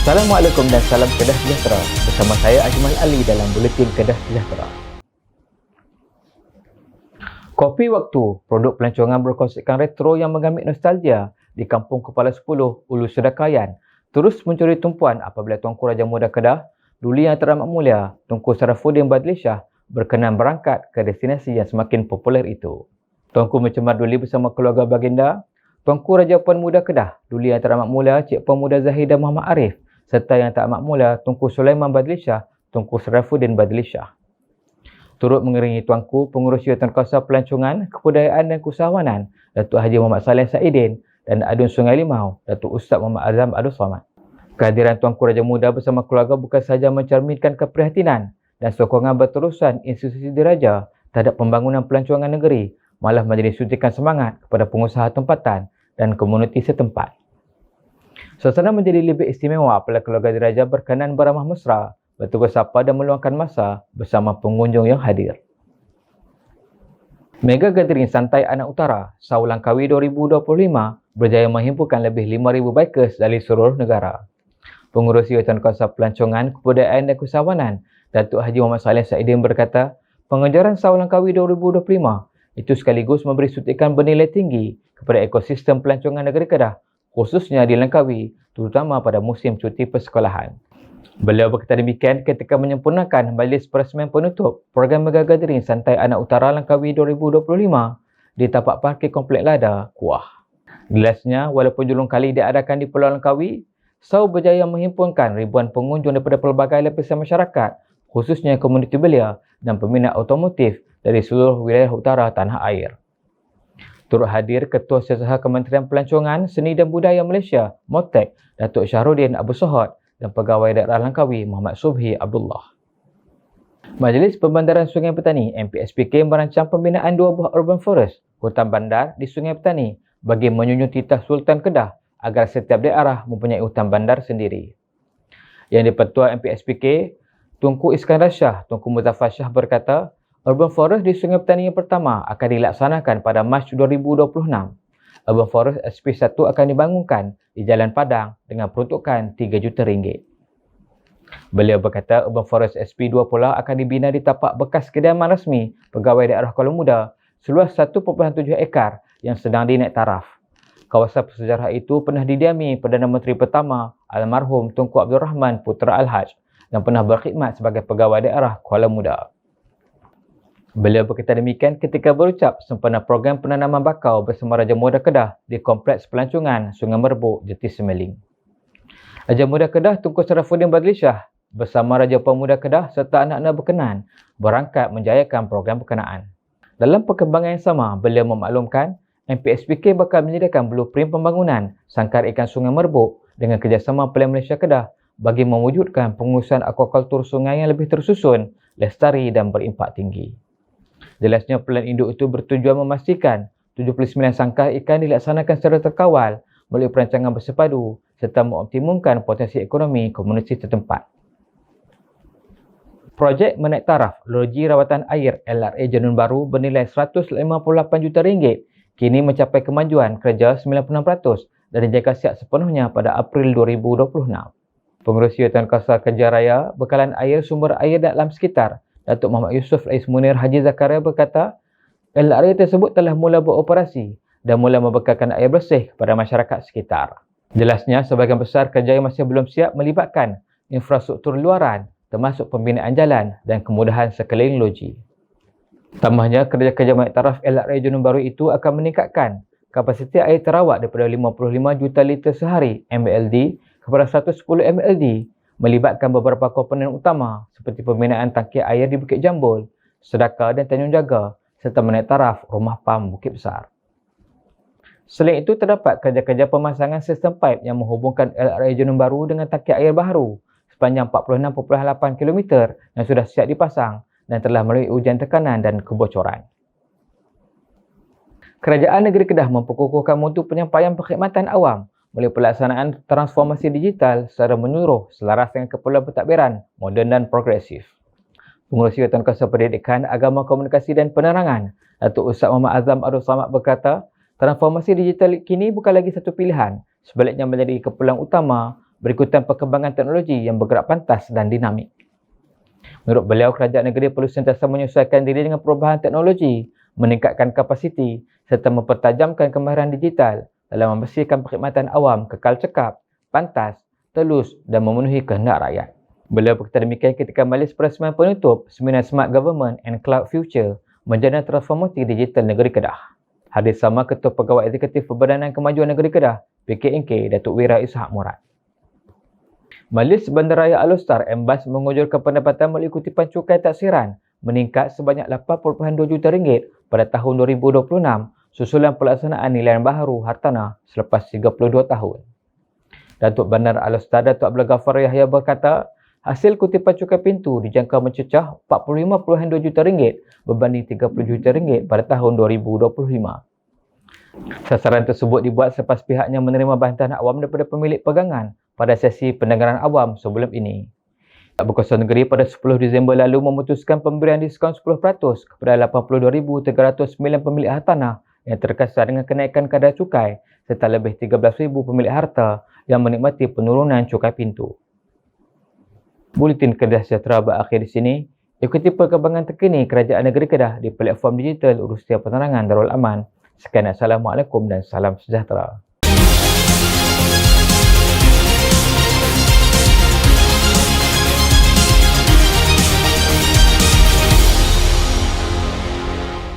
Assalamualaikum dan salam Kedah Sejahtera. Bersama saya Ajmal Ali dalam Buletin Kedah Sejahtera. Kopi Waktu, produk pelancongan berkonsepkan retro yang mengambil nostalgia di Kampung Kepala 10, Ulu Sedakayan, terus mencuri tumpuan apabila Tuanku Raja Muda Kedah, Duli Yang Teramat Mulia, Tunku Sarafuddin Badli Shah berkenan berangkat ke destinasi yang semakin popular itu. Tuanku Mencemar Duli bersama keluarga baginda, Tuanku Raja Puan Muda Kedah, Duli Yang Teramat Mulia, Cik Puan Muda Zahidah Muhammad Arif, serta yang tak amat mula Tunku Sulaiman Badli Shah, Tunku Sarafuddin Badli Shah. Turut mengiringi tuanku pengurus Yutan Kuasa Pelancongan, Kebudayaan dan Kusahawanan, Datuk Haji Muhammad Saleh Saidin dan Adun Sungai Limau, Datuk Ustaz Muhammad Azam Abdul Samad. Kehadiran Tuanku Raja Muda bersama keluarga bukan sahaja mencerminkan keprihatinan dan sokongan berterusan institusi diraja terhadap pembangunan pelancongan negeri, malah menjadi suntikan semangat kepada pengusaha tempatan dan komuniti setempat. Suasana menjadi lebih istimewa apabila keluarga diraja berkenan beramah mesra, bertugas sapa dan meluangkan masa bersama pengunjung yang hadir. Mega Gathering Santai Anak Utara Sau Langkawi 2025 berjaya menghimpunkan lebih 5,000 bikers dari seluruh negara. Pengurus Yayasan Kuasa Pelancongan, Kebudayaan dan Kesawanan, Datuk Haji Muhammad Saleh Saidin berkata, pengejaran Sau Langkawi 2025 itu sekaligus memberi suntikan bernilai tinggi kepada ekosistem pelancongan negeri Kedah khususnya di Langkawi, terutama pada musim cuti persekolahan. Beliau berkata demikian ketika menyempurnakan majlis peresmian penutup program Mega Gathering Santai Anak Utara Langkawi 2025 di tapak parkir Komplek Lada, Kuah. Jelasnya, walaupun julung kali diadakan di Pulau Langkawi, Sau berjaya menghimpunkan ribuan pengunjung daripada pelbagai lapisan masyarakat, khususnya komuniti belia dan peminat otomotif dari seluruh wilayah utara tanah air. Turut hadir Ketua Sesaha Kementerian Pelancongan Seni dan Budaya Malaysia, Motek, Datuk Syahrudin Abu Sohod dan Pegawai Daerah Langkawi Muhammad Subhi Abdullah. Majlis Pembandaran Sungai Petani MPSPK merancang pembinaan dua buah urban forest hutan bandar di Sungai Petani bagi menyunjung titah Sultan Kedah agar setiap daerah mempunyai hutan bandar sendiri. Yang di-Pertua MPSPK, Tunku Iskandar Shah, Tunku Muzaffar Shah berkata, Urban Forest di Sungai Petani yang pertama akan dilaksanakan pada Mac 2026. Urban Forest SP1 akan dibangunkan di Jalan Padang dengan peruntukan 3 juta ringgit. Beliau berkata Urban Forest SP2 pula akan dibina di tapak bekas kediaman rasmi Pegawai Daerah Kuala Muda seluas 1.7 ekar yang sedang dinaik taraf. Kawasan bersejarah itu pernah didiami Perdana Menteri pertama almarhum Tunku Abdul Rahman Putra Al-Haj yang pernah berkhidmat sebagai Pegawai Daerah Kuala Muda. Beliau berkata demikian ketika berucap sempena program penanaman bakau bersama Raja Muda Kedah di Kompleks Pelancongan Sungai Merbuk, Jeti Semeling. Raja Muda Kedah Tunku Sarafuddin Badli Shah bersama Raja Pemuda Kedah serta anak-anak berkenan berangkat menjayakan program berkenaan. Dalam perkembangan yang sama, beliau memaklumkan MPSPK bakal menyediakan blueprint pembangunan sangkar ikan Sungai Merbuk dengan kerjasama Pilihan Malaysia Kedah bagi mewujudkan pengurusan aquakultur sungai yang lebih tersusun, lestari dan berimpak tinggi. Jelasnya pelan induk itu bertujuan memastikan 79 sangkar ikan dilaksanakan secara terkawal melalui perancangan bersepadu serta mengoptimumkan potensi ekonomi komuniti setempat. Projek menaik taraf logi rawatan air LRA Janun Baru bernilai 158 juta ringgit kini mencapai kemajuan kerja 96% dan dijaga siap sepenuhnya pada April 2026. Pengurus Yutan Kasar Kerja Raya bekalan air sumber air dalam sekitar Datuk Muhammad Yusof Rais Munir Haji Zakaria berkata, LRA tersebut telah mula beroperasi dan mula membekalkan air bersih kepada masyarakat sekitar. Jelasnya, sebagian besar kerja yang masih belum siap melibatkan infrastruktur luaran termasuk pembinaan jalan dan kemudahan sekeliling loji. Tambahnya, kerja-kerja naik taraf LRA Junun Baru itu akan meningkatkan kapasiti air terawat daripada 55 juta liter sehari MLD kepada 110 MLD melibatkan beberapa komponen utama seperti pembinaan tangki air di Bukit Jambul, Sedaka dan Tanjung Jaga serta menaik taraf rumah pam Bukit Besar. Selain itu, terdapat kerja-kerja pemasangan sistem pipe yang menghubungkan LRA Junun Baru dengan tangki air baru sepanjang 46.8 km yang sudah siap dipasang dan telah melalui ujian tekanan dan kebocoran. Kerajaan Negeri Kedah memperkukuhkan mutu penyampaian perkhidmatan awam melalui pelaksanaan transformasi digital secara menyeluruh selaras dengan keperluan pentadbiran moden dan progresif. Pengurusi Tuan Kuasa Pendidikan, Agama, Komunikasi dan Penerangan, Datuk Ustaz Muhammad Azam Abdul Samad berkata, transformasi digital kini bukan lagi satu pilihan, sebaliknya menjadi keperluan utama berikutan perkembangan teknologi yang bergerak pantas dan dinamik. Menurut beliau, kerajaan negeri perlu sentiasa menyesuaikan diri dengan perubahan teknologi, meningkatkan kapasiti serta mempertajamkan kemahiran digital dalam membersihkan perkhidmatan awam kekal cekap, pantas, telus dan memenuhi kehendak rakyat. Beliau berkata demikian ketika majlis perasmian penutup Seminar Smart Government and Cloud Future Menjana Transformasi Digital Negeri Kedah. Hadir sama Ketua Pegawai Eksekutif Perbadanan Kemajuan Negeri Kedah, PKNK, Datuk Wira Ishak Murad. Majlis Bandaraya Alostar Embas mengujurkan pendapatan melalui kutipan cukai taksiran meningkat sebanyak 8.2 juta ringgit pada tahun 2026 susulan pelaksanaan nilaian baharu hartanah selepas 32 tahun. Datuk Bandar Alostar Datuk Abdul Ghaffar Yahya berkata, hasil kutipan cukai pintu dijangka mencecah 45.2 juta ringgit berbanding 30 juta ringgit pada tahun 2025. Sasaran tersebut dibuat selepas pihaknya menerima bantahan awam daripada pemilik pegangan pada sesi pendengaran awam sebelum ini. Tak Berkuasa Negeri pada 10 Disember lalu memutuskan pemberian diskaun 10% kepada 82,309 pemilik hartanah yang terkesan dengan kenaikan kadar cukai serta lebih 13,000 pemilik harta yang menikmati penurunan cukai pintu. Buletin Kedah Sejahtera berakhir di sini. Ikuti perkembangan terkini Kerajaan Negeri Kedah di platform digital Urusia Penerangan Darul Aman. Sekian Assalamualaikum dan salam sejahtera.